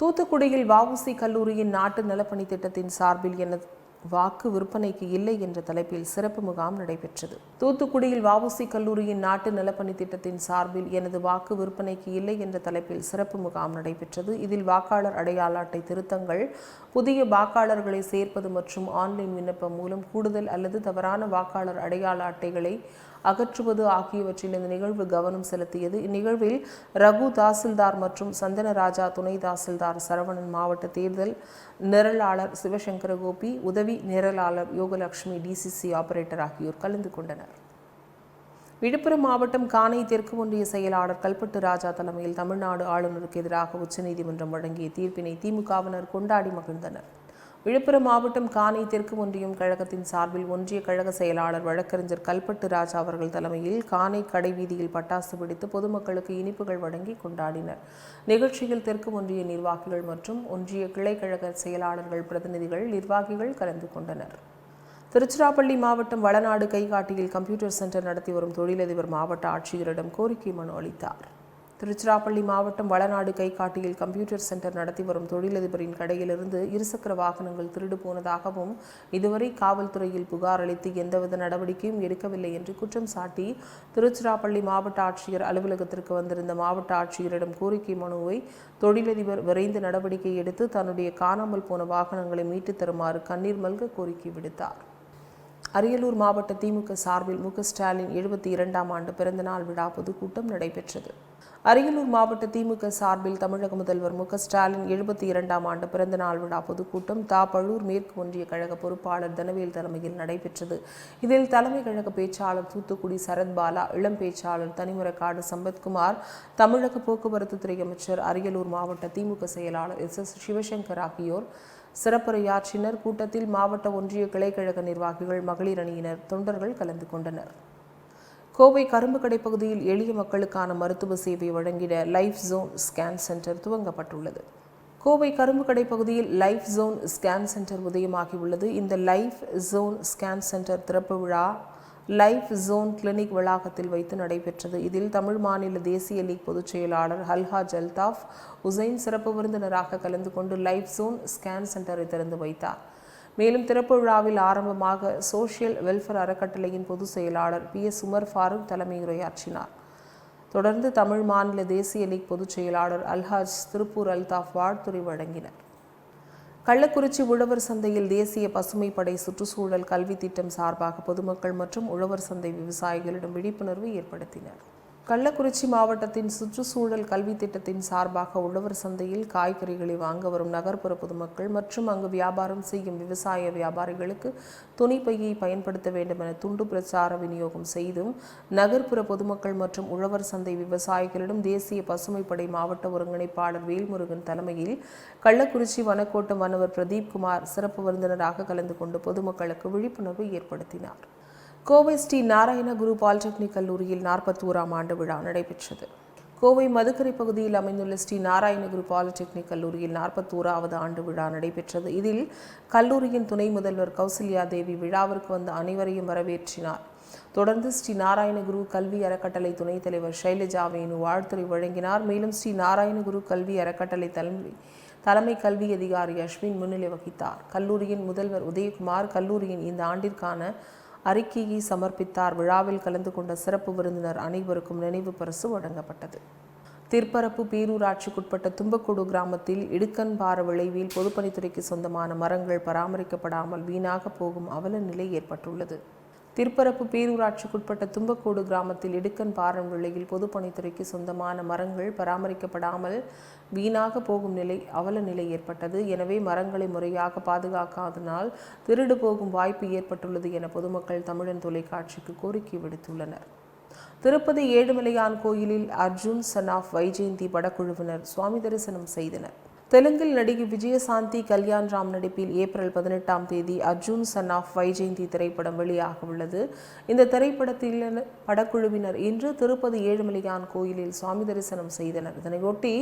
தூத்துக்குடியில் வஉசி கல்லூரியின் நாட்டு நலப்பணி திட்டத்தின் சார்பில் எனது வாக்கு விற்பனைக்கு இல்லை என்ற தலைப்பில் சிறப்பு முகாம் நடைபெற்றது. தூத்துக்குடியில் வஉசி கல்லூரியின் நாட்டு நலப்பணி திட்டத்தின் சார்பில் எனது வாக்கு விற்பனைக்கு இல்லை என்ற தலைப்பில் சிறப்பு முகாம் நடைபெற்றது. இதில் வாக்காளர் அடையாள அட்டை திருத்தங்கள் புதிய வாக்காளர்களை சேர்ப்பது மற்றும் ஆன்லைன் விண்ணப்பம் மூலம் கூடுதல் அல்லது தவறான வாக்காளர் அடையாள அட்டைகளை அகற்றுவது ஆகியவற்றில் இந்த நிகழ்வு கவனம் செலுத்தியது. இந்நிகழ்வில் ரகு தாசில்தார் மற்றும் சந்தனராஜா துணை தாசில்தார் சரவணன் மாவட்ட தேர்தல் நிரலாளர் சிவசங்கர கோபி உதவி நிரலாளர் யோகலட்சுமி டிசிசி ஆபரேட்டர் ஆகியோர் கலந்து கொண்டனர். விழுப்புரம் மாவட்டம் கானை தெற்கு ஒன்றிய செயலாளர் கல்பட்டு ராஜா தலைமையில் தமிழ்நாடு ஆளுநருக்கு எதிராக உச்சநீதிமன்றம் வழங்கிய தீர்ப்பினை திமுகவினர் கொண்டாடி மகிழ்ந்தனர். விழுப்புரம் மாவட்டம் கானை தெற்கு ஒன்றியம் கழகத்தின் சார்பில் ஒன்றிய கழக செயலாளர் வழக்கறிஞர் கல்பட்டு ராஜா அவர்கள் தலைமையில் கானை கடைவீதியில் பட்டாசு வெடித்து பொதுமக்களுக்கு இனிப்புகள் வழங்கி கொண்டாடினர். நிகழ்ச்சியில் தெற்கு ஒன்றிய நிர்வாகிகள் மற்றும் ஒன்றிய கிளை கழக செயலாளர்கள் பிரதிநிதிகள் நிர்வாகிகள் கலந்து கொண்டனர். திருச்சிராப்பள்ளி மாவட்டம் வளநாடு கைகாட்டியில் கம்ப்யூட்டர் சென்டர் நடத்தி வரும் தொழிலதிபர் மாவட்ட ஆட்சியரிடம் கோரிக்கை மனு அளித்தார். திருச்சிராப்பள்ளி மாவட்டம் வளநாடு கைகாட்டியில் கம்ப்யூட்டர் சென்டர் நடத்தி வரும் தொழிலதிபரின் கடையிலிருந்து இருசக்கர வாகனங்கள் திருடு போனதாகவும் இதுவரை காவல்துறையில் புகார் அளித்து எந்தவித நடவடிக்கையும் எடுக்கவில்லை என்று குற்றம் சாட்டி திருச்சிராப்பள்ளி மாவட்ட ஆட்சியர் அலுவலகத்திற்கு வந்திருந்த மாவட்ட ஆட்சியரிடம் கோரிக்கை மனுவை தொழிலதிபர் விரைந்து நடவடிக்கை எடுத்து தன்னுடைய காணாமல் போன வாகனங்களை மீட்டுத் தருமாறு கண்ணீர் மல்க கோரிக்கை விடுத்தார். அரியலூர் மாவட்ட திமுக சார்பில் மு ஸ்டாலின் எழுபத்தி இரண்டாம் ஆண்டு பிறந்தநாள் விழா பொதுக்கூட்டம் நடைபெற்றது. அரியலூர் மாவட்ட திமுக சார்பில் தமிழக முதல்வர் மு க ஸ்டாலின் எழுபத்தி இரண்டாம் ஆண்டு பிறந்தநாள் விழா பொதுக்கூட்டம் தா பழூர் மேற்கு ஒன்றிய கழக பொறுப்பாளர் தனவேல் தலைமையில் நடைபெற்றது. இதில் தலைமை கழக பேச்சாளர் தூத்துக்குடி சரத்பாலா இளம் பேச்சாளர் தனிமுறைக்காடு சம்பத்குமார் தமிழக போக்குவரத்து துறை அமைச்சர் அரியலூர் மாவட்ட திமுக செயலாளர் எஸ் எஸ் சிவசங்கர் ஆகியோர் சிறப்புரையாற்றினர். கூட்டத்தில் மாவட்ட ஒன்றிய கிளைக்கழக நிர்வாகிகள் மகளிர் அணியினர் தொண்டர்கள் கலந்து கொண்டனர். கோவை கரும்புக்கடை பகுதியில் எளிய மக்களுக்கான மருத்துவ சேவை வழங்கிட லைஃப் ஜோன் ஸ்கேன் சென்டர் துவங்கப்பட்டுள்ளது. கோவை கரும்புக்கடை பகுதியில் லைஃப் ஜோன் ஸ்கேன் சென்டர் உதயமாகியுள்ளது. இந்த லைஃப் ஜோன் ஸ்கேன் சென்டர் திறப்பு விழா லைஃப் ஜோன் கிளினிக் வளாகத்தில் வைத்து நடைபெற்றது. இதில் தமிழ் மாநில தேசிய லீக் பொதுச் செயலாளர் ஹல்ஹா ஜல்தாஃப் உசைன் சிறப்பு விருந்தினராக கலந்து கொண்டு லைஃப் ஜோன் ஸ்கேன் சென்டரை திறந்து வைத்தார். மேலும் திறப்பு விழாவில் ஆரம்பமாக சோஷியல் வெல்ஃபேர் அறக்கட்டளையின் பொதுச் செயலாளர் பி. எஸ். உமர் ஃபாரூக் தலைமையுரையாற்றினார் தொடர்ந்து தமிழ் மாநில தேசிய லீக் பொதுச் செயலாளர் அல்ஹாஜ் திருப்பூர் அல்தாஃப் வாழ்த்துறை வழங்கினர். கள்ளக்குறிச்சி உழவர் சந்தையில் தேசிய பசுமை படை சுற்றுச்சூழல் கல்வி திட்டம் சார்பாக பொதுமக்கள் மற்றும் உழவர் சந்தை விவசாயிகளிடம் விழிப்புணர்வு ஏற்படுத்தினர். கள்ளக்குறிச்சி மாவட்டத்தின் சுற்றுச்சூழல் கல்வி திட்டத்தின் சார்பாக உழவர் சந்தையில் காய்கறிகளை வாங்க வரும் நகர்ப்புற பொதுமக்கள் மற்றும் அங்கு வியாபாரம் செய்யும் விவசாய வியாபாரிகளுக்கு துணிப்பையை பயன்படுத்த வேண்டும் என துண்டு பிரச்சார விநியோகம் செய்தும் நகர்ப்புற பொதுமக்கள் மற்றும் உழவர் சந்தை விவசாயிகளிடம் தேசிய பசுமைப்படை மாவட்ட ஒருங்கிணைப்பாளர் வேல்முருகன் தலைமையில் கள்ளக்குறிச்சி வனக்கோட்டம் வனவர் பிரதீப் குமார் சிறப்பு விருந்தினராக கலந்து கொண்டு பொதுமக்களுக்கு விழிப்புணர்வு ஏற்படுத்தினார். கோவை ஸ்ரீ நாராயண குரு பாலிடெக்னிக் கல்லூரியில் நாற்பத்தி ஓராம் ஆண்டு விழா நடைபெற்றது. கோவை மதுக்கரை பகுதியில் அமைந்துள்ள ஸ்ரீ நாராயணகுரு பாலிடெக்னிக் கல்லூரியில் நாற்பத்தோராவது ஆண்டு விழா நடைபெற்றது. இதில் கல்லூரியின் துணை முதல்வர் கௌசல்யா தேவி விழாவிற்கு வந்த அனைவரையும் வரவேற்றினார். தொடர்ந்து ஸ்ரீ நாராயணகுரு கல்வி அறக்கட்டளை துணைத் தலைவர் சைலஜாவின் வாழ்த்துறை வழங்கினார். மேலும் ஸ்ரீ நாராயணகுரு கல்வி அறக்கட்டளை தலைமை தலைமை கல்வி அதிகாரி அஸ்வின் முன்னிலை வகித்தார். கல்லூரியின் முதல்வர் உதயகுமார் கல்லூரியின் இந்த ஆண்டிற்கான அறிக்கையை சமர்ப்பித்தார். விழாவில் கலந்து கொண்ட சிறப்பு விருந்தினர் அனைவருக்கும் நினைவு பரிசு வழங்கப்பட்டது. திருப்பரப்பு பேரூராட்சிக்குட்பட்ட தும்பக்கூடு கிராமத்தில் இடுக்கன் பார விளைவில் பொதுப்பணித்துறைக்கு சொந்தமான மரங்கள் பராமரிக்கப்படாமல் வீணாக போகும் அவல நிலை ஏற்பட்டுள்ளது. திருப்பரப்பு பேரூராட்சிக்குட்பட்ட தும்பக்கோடு கிராமத்தில் இடுக்கன் பாரம் விலையில் பொதுப்பணித்துறைக்கு சொந்தமான மரங்கள் பராமரிக்கப்படாமல் வீணாக போகும் நிலை அவல நிலை ஏற்பட்டது. எனவே மரங்களை முறையாக பாதுகாக்காதனால் திருடு போகும் வாய்ப்பு ஏற்பட்டுள்ளது என பொதுமக்கள் தமிழன் தொலைக்காட்சிக்கு கோரிக்கை விடுத்துள்ளனர். திருப்பதி ஏழுமலையான் கோயிலில் அர்ஜுன் சன் ஆஃப் வைஜெயந்தி படக்குழுவினர் சுவாமி தரிசனம் செய்தனர். தெலுங்கில் நடிகை விஜயசாந்தி கல்யாண் ராம் நடிப்பில் ஏப்ரல் பதினெட்டாம் தேதி அர்ஜுன் சன் ஆஃப் வைஜெயந்தி திரைப்படம் வெளியாக உள்ளது. இந்த திரைப்படத்தில் படக்குழுவினர் இன்று திருப்பதி ஏழுமலையான் கோயிலில் சுவாமி தரிசனம் செய்தனர். இதனையொட்டி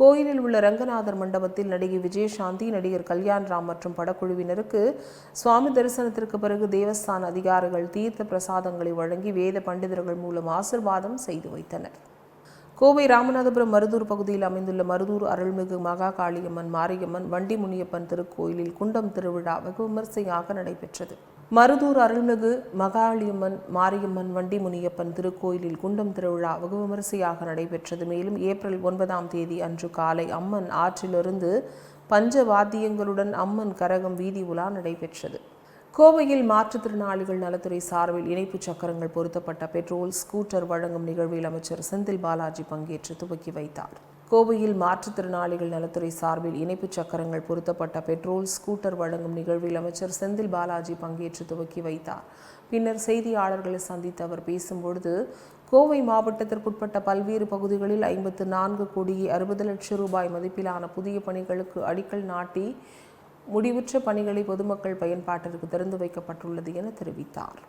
கோயிலில் உள்ள ரங்கநாதர் மண்டபத்தில் நடிகை விஜயசாந்தி நடிகர் கல்யாண் ராம் மற்றும் படக்குழுவினருக்கு சுவாமி தரிசனத்திற்கு பிறகு தேவஸ்தான அதிகாரிகள் தீர்த்த பிரசாதங்களை வழங்கி வேத பண்டிதர்கள் மூலம் ஆசிர்வாதம் செய்து வைத்தனர். கோவை ராமநாதபுரம் மருதூர் பகுதியில் அமைந்துள்ள மருதூர் அருள்மிகு மகா காளியம்மன் மாரியம்மன் வண்டி முனியப்பன் திருக்கோயிலில் குண்டம் திருவிழா வெகு விமர்சையாக நடைபெற்றது. மருதூர் அருள்மிகு மகாளியம்மன் மாரியம்மன் வண்டி முனியப்பன் திருக்கோயிலில் குண்டம் திருவிழா வெகு விமரிசையாக நடைபெற்றது. மேலும் ஏப்ரல் ஒன்பதாம் தேதி அன்று காலை அம்மன் ஆற்றிலிருந்து பஞ்ச வாத்தியங்களுடன் அம்மன் கரகம் வீதி உலா நடைபெற்றது. கோவையில் மாற்றுத்திறனாளிகள் நலத்துறை சார்பில் இணைப்பு சக்கரங்கள் பொருத்தப்பட்ட பெட்ரோல் ஸ்கூட்டர் வழங்கும் நிகழ்வில் அமைச்சர் செந்தில் பாலாஜி பங்கேற்று துவக்கி வைத்தார். கோவையில் மாற்றுத்திறனாளிகள் நலத்துறை சார்பில் இணைப்பு சக்கரங்கள் பொருத்தப்பட்ட பெட்ரோல் ஸ்கூட்டர் வழங்கும் நிகழ்வில் அமைச்சர் செந்தில் பாலாஜி பங்கேற்று துவக்கி வைத்தார். பின்னர் செய்தியாளர்களை சந்தித்து அவர் பேசும்பொழுது கோவை மாவட்டத்திற்குட்பட்ட பல்வேறு பகுதிகளில் ஐம்பத்து நான்கு கோடியே அறுபது லட்சம் ரூபாய் மதிப்பிலான புதிய பணிகளுக்கு அடிக்கல் நாட்டி முடிவுற்ற பணிகளை பொதுமக்கள் பயன்பாட்டிற்கு திறந்து வைக்கப்பட்டுள்ளது என தெரிவித்தார்.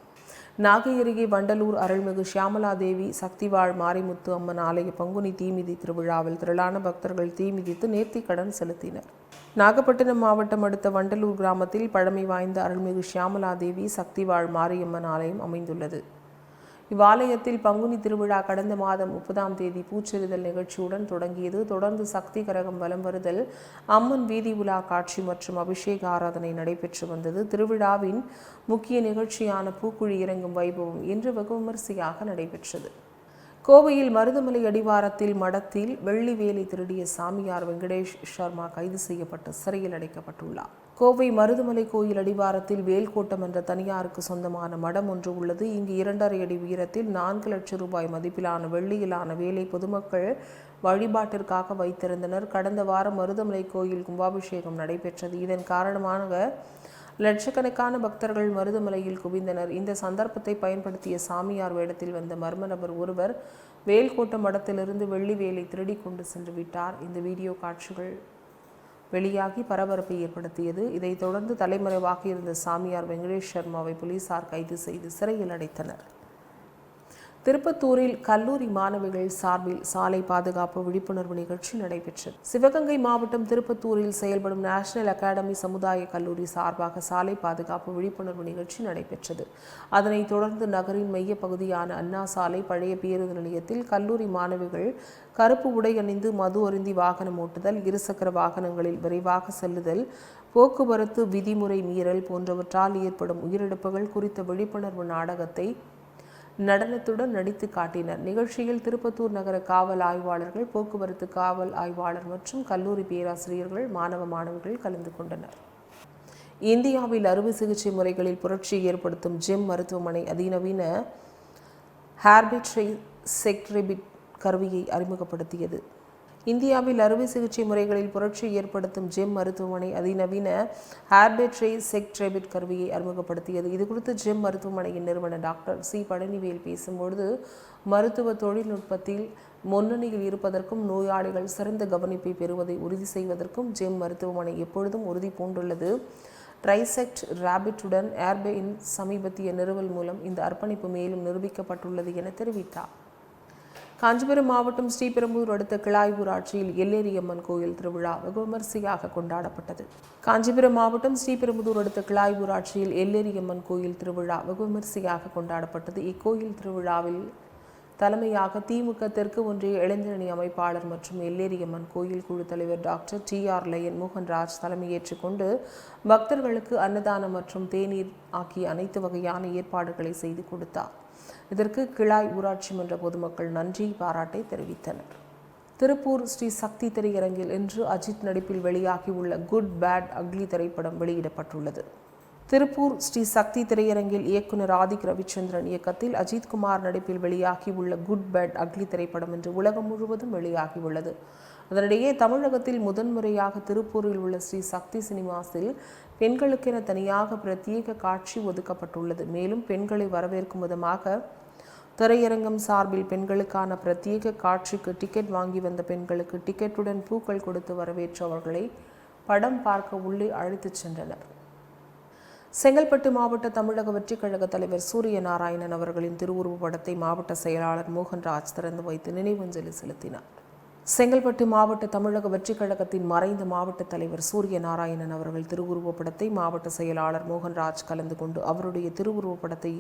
நாகை அருகே வண்டலூர் அருள்மிகு சியாமலாதேவி சக்திவாழ் மாரிமுத்து அம்மன் ஆலய பங்குனி தீமிதி திருவிழாவில் திரளான பக்தர்கள் தீமிதித்து நேர்த்திக்கடன் செலுத்தினர். நாகப்பட்டினம் மாவட்டம் அடுத்த வண்டலூர் கிராமத்தில் பழமை வாய்ந்த அருள்மிகு சியாமலாதேவி சக்திவாழ் மாரியம்மன் ஆலயம் அமைந்துள்ளது. இவ்வாலயத்தில் பங்குனி திருவிழா கடந்த மாதம் முப்பதாம் தேதி பூச்செறிதல் நிகழ்ச்சியுடன் தொடங்கியது. தொடர்ந்து சக்தி கரகம் வலம் வருதல் அம்மன் வீதி உலா காட்சி மற்றும் அபிஷேக ஆராதனை நடைபெற்று வந்தது. திருவிழாவின் முக்கிய நிகழ்ச்சியான பூக்குழி இறங்கும் வைபவம் இன்று வெகு விமரிசையாக நடைபெற்றது. கோவையில் மருதமலை அடிவாரத்தில் மடத்தில் வெள்ளி வேலை திருடிய சாமியார் வெங்கடேஷ் சர்மா கைது செய்யப்பட்டு சிறையில் அடைக்கப்பட்டுள்ளார். கோவை மருதுமலை கோயில் அடிவாரத்தில் வேல்கோட்டம் என்ற தனியாருக்கு சொந்தமான மடம் ஒன்று உள்ளது. இங்கு இரண்டரை அடி உயரத்தில் நான்கு லட்சம் ரூபாய் மதிப்பிலான வெள்ளியிலான வேலை பொதுமக்கள் வழிபாட்டிற்காக வைத்திருந்தனர். கடந்த வாரம் மருதமலை கோயில் கும்பாபிஷேகம் நடைபெற்றது. இதன் காரணமாக லட்சக்கணக்கான பக்தர்கள் மருதமலையில் குவிந்தனர். இந்த சந்தர்ப்பத்தை பயன்படுத்திய சாமியார் வேடத்தில் வந்த மர்ம நபர் ஒருவர் வேல்கோட்ட மடத்திலிருந்து வெள்ளி வேலை திருடி கொண்டு சென்று விட்டார். இந்த வீடியோ காட்சிகள் வெளியாகி பரபரப்பை ஏற்படுத்தியது. இதைத் தொடர்ந்து தலைமறைவாக இருந்த சாமியார் வெங்கடேஷ் சர்மாவை போலீசார் கைது செய்து சிறையில் அடைத்தனர். திருப்பத்தூரில் கல்லூரி மாணவிகள் சார்பில் சாலை பாதுகாப்பு விழிப்புணர்வு நிகழ்ச்சி நடைபெற்றது. சிவகங்கை மாவட்டம் திருப்பத்தூரில் செயல்படும் நேஷனல் அகாடமி சமுதாய கல்லூரி சார்பாக சாலை பாதுகாப்பு விழிப்புணர்வு நிகழ்ச்சி நடைபெற்றது. அதனைத் தொடர்ந்து நகரின் மைய பகுதியான அண்ணா சாலை பழைய பேருந்து நிலையத்தில் கல்லூரி மாணவிகள் கருப்பு உடை அணிந்து மது அருந்தி வாகனம் ஓட்டுதல் இருசக்கர வாகனங்களில் விரைவாக செல்லுதல் போக்குவரத்து விதிமுறை மீறல் போன்றவற்றால் ஏற்படும் உயிரிழப்புகள் குறித்த விழிப்புணர்வு நாடகத்தை நடனத்துடன் நடித்து காட்டினர். நிகழ்ச்சியில் திருப்பத்தூர் நகர காவல் ஆய்வாளர்கள் போக்குவரத்து காவல் ஆய்வாளர் மற்றும் கல்லூரி பேராசிரியர்கள் மாணவ மாணவிகள் கலந்து கொண்டனர். இந்தியாவில் அறுவை சிகிச்சை முறைகளில் புரட்சியை ஏற்படுத்தும் ஜிம் மருத்துவமனை அதிநவீன ஹேர்பிட்ரை செக்ரிபிட் கருவியை அறிமுகப்படுத்தியது. இந்தியாவில் அறுவை சிகிச்சை முறைகளில் புரட்சி ஏற்படுத்தும் ஜெம் மருத்துவமனை அதிநவீன ஹேர்பெட்ரே செக்ட்ரெபிட் கருவியை அறிமுகப்படுத்தியது. இது குறித்து ஜெம் மருத்துவமனையின் நிறுவன டாக்டர் சி. பழனிவேல் பேசும்பொழுது மருத்துவ தொழில்நுட்பத்தில் முன்னணியில் இருப்பதற்கும் நோயாளிகள் சிறந்த கவனிப்பை பெறுவதை உறுதி செய்வதற்கும் ஜெம் மருத்துவமனை எப்பொழுதும் உறுதி பூண்டுள்ளது. ட்ரைசெக்ட் ரேபிட்டுடன் ஏர்பேயின் சமீபத்திய நிறுவல் மூலம் இந்த அர்ப்பணிப்பு மேலும் நிரூபிக்கப்பட்டுள்ளது என தெரிவித்தார். காஞ்சிபுரம் மாவட்டம் ஸ்ரீபெரும்பூர் அடுத்த கிளாய் ஊராட்சியில் எல்லேரியம்மன் கோயில் திருவிழா வெகு விமரிசையாக கொண்டாடப்பட்டது. காஞ்சிபுரம் மாவட்டம் ஸ்ரீபெரும்புதூர் அடுத்த கிளாய் ஊராட்சியில் எல்லேரியம்மன் கோயில் திருவிழா வெகு விமரிசையாக கொண்டாடப்பட்டது. இக்கோயில் திருவிழாவில் தலைமையாக திமுக தெற்கு ஒன்றிய இளைஞரணி அமைப்பாளர் மற்றும் எல்லேரியம்மன் கோயில் குழு தலைவர் doctor T R lion Mohanraj தலைமையேற்றுக் கொண்டு பக்தர்களுக்கு அன்னதானம் மற்றும் தேநீர் ஆகிய அனைத்து வகையான ஏற்பாடுகளை செய்து கொடுத்தார். இதற்கு கிளாய் ஊராட்சி மன்ற பொதுமக்கள் நன்றி பாராட்டை தெரிவித்தனர். திருப்பூர் ஸ்ரீ சக்தி திரையரங்கில் இன்று அஜித் நடிப்பில் வெளியாகியுள்ள குட் பேட் அக்லி திரைப்படம் வெளியிடப்பட்டுள்ளது. திருப்பூர் ஸ்ரீ சக்தி திரையரங்கில் இயக்குனர் ஆதிக் ரவிச்சந்திரன் இயக்கத்தில் அஜித்குமார் நடிப்பில் வெளியாகியுள்ள குட் பேட் அக்லி திரைப்படம் இன்று உலகம் முழுவதும் வெளியாகியுள்ளது. அதனிடையே தமிழகத்தில் முதன்முறையாக திருப்பூரில் உள்ள ஸ்ரீ சக்தி சினிமாஸில் பெண்களுக்கென தனியாக பிரத்யேக காட்சி ஒதுக்கப்பட்டுள்ளது. மேலும் பெண்களை வரவேற்கும் விதமாக திரையரங்கம் சார்பில் பெண்களுக்கான பிரத்யேக காட்சிக்கு டிக்கெட் வாங்கி வந்த பெண்களுக்கு டிக்கெட்டுடன் பூக்கள் கொடுத்து வரவேற்றவர்களை படம் பார்க்க உள்ளே அழைத்துச் சென்றனர். செங்கல்பட்டு மாவட்ட தமிழக வெற்றிக் கழக தலைவர் சூரிய நாராயணன் அவர்களின் திருவுருவப் படத்தை மாவட்ட செயலாளர் மோகன்ராஜ் திறந்து வைத்து நினைவஞ்சலி செலுத்தினார். செங்கல்பட்டு மாவட்ட தமிழக வெற்றிக் கழகத்தின் மறைந்த மாவட்ட தலைவர் சூரிய நாராயணன் அவர்கள் திருவுருவப் படத்தை மாவட்ட செயலாளர் மோகன்ராஜ் கலந்து கொண்டு அவருடைய திருவுருவப் படத்தை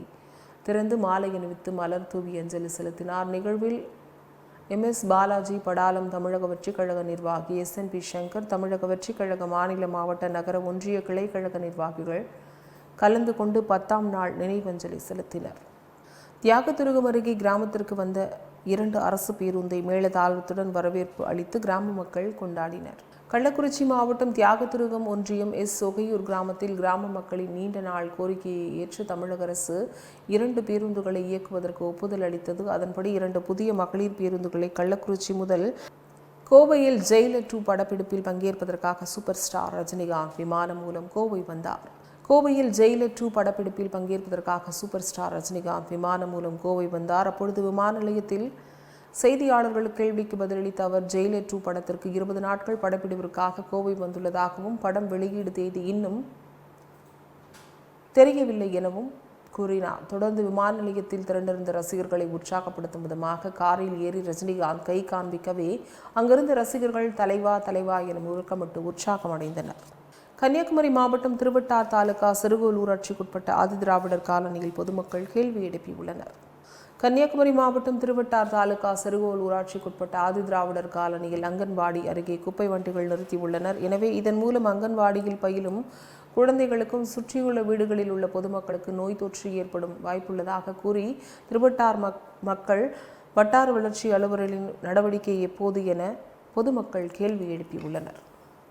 திறந்து மாலை அணிவித்து மலர் தூவி அஞ்சலி செலுத்தினார். நிகழ்வில் எம். எஸ். பாலாஜி படாலம் தமிழக வெற்றிக்கழக நிர்வாகி எஸ். என். பி. சங்கர் தமிழக வெற்றிக்கழக மாநில மாவட்ட நகர ஒன்றிய கிளை கழக நிர்வாகிகள் கலந்து கொண்டு பத்தாம் நாள் நினைவஞ்சலி செலுத்தினர். தியாகதுருகம் அருகே கிராமத்திற்கு வந்த இரண்டு அரசு பேருந்தை மேலதாளத்துடன் வரவேற்பு அளித்து கிராம மக்கள் கொண்டாடினர். கள்ளக்குறிச்சி மாவட்டம் தியாகதுருகம் ஒன்றியம் எஸ். சொகையூர் கிராமத்தில் கிராம மக்களின் நீண்ட நாள் கோரிக்கையை ஏற்று தமிழக அரசு இரண்டு பேருந்துகளை இயக்குவதற்கு ஒப்புதல் அளித்தது. அதன்படி இரண்டு புதிய மகளிர் பேருந்துகளை கள்ளக்குறிச்சி முதல் கோவையில் ஜெயிலர் டூ படப்பிடிப்பில் பங்கேற்பதற்காக சூப்பர் ஸ்டார் ரஜினிகாந்த் விமானம் மூலம் கோவை வந்தார். கோவையில் ஜெயிலர் டூ படப்பிடிப்பில் பங்கேற்பதற்காக சூப்பர் ஸ்டார் ரஜினிகாந்த் விமானம் மூலம் கோவை வந்தார். அப்பொழுது விமான நிலையத்தில் செய்தியாளர்கள் கேள்விக்கு பதிலளித்த அவர் ஜெயிலர் டூ படத்திற்கு இருபது நாட்கள் படப்பிடிப்பிற்காக கோவை வந்துள்ளதாகவும் படம் வெளியீடு தேதி இன்னும் தெரியவில்லை எனவும் கூறினார். தொடர்ந்து விமான நிலையத்தில் திரண்டிருந்த ரசிகர்களை உற்சாகப்படுத்தும் விதமாக காரில் ஏறி ரஜினிகாந்த் கை காண்பிக்கவே அங்கிருந்த ரசிகர்கள் தலைவா தலைவா என முழக்கமிட்டு உற்சாகமடைந்தனர். கன்னியாகுமரி மாவட்டம் திருவட்டார் தாலுகா சிறுகோல் ஊராட்சிக்குட்பட்ட ஆதிதிராவிடர் காலனியில் பொதுமக்கள் கேள்வி எழுப்பியுள்ளனர் கன்னியாகுமரி மாவட்டம் திருவட்டார் தாலுகா சிறுகோல் ஊராட்சிக்குட்பட்ட ஆதிதிராவிடர் காலனியில் அங்கன்வாடி அருகே குப்பை வண்டிகள் நிறுத்தியுள்ளனர் எனவே இதன் மூலம் அங்கன்வாடியில் பயிலும் குழந்தைகளுக்கும் சுற்றியுள்ள வீடுகளில் உள்ள பொதுமக்களுக்கு நோய் தொற்று ஏற்படும் வாய்ப்புள்ளதாக கூறி திருவட்டார் மக் மக்கள் வட்டார வளர்ச்சி அலுவலரின் நடவடிக்கை எப்போது என பொதுமக்கள் கேள்வி எழுப்பியுள்ளனர்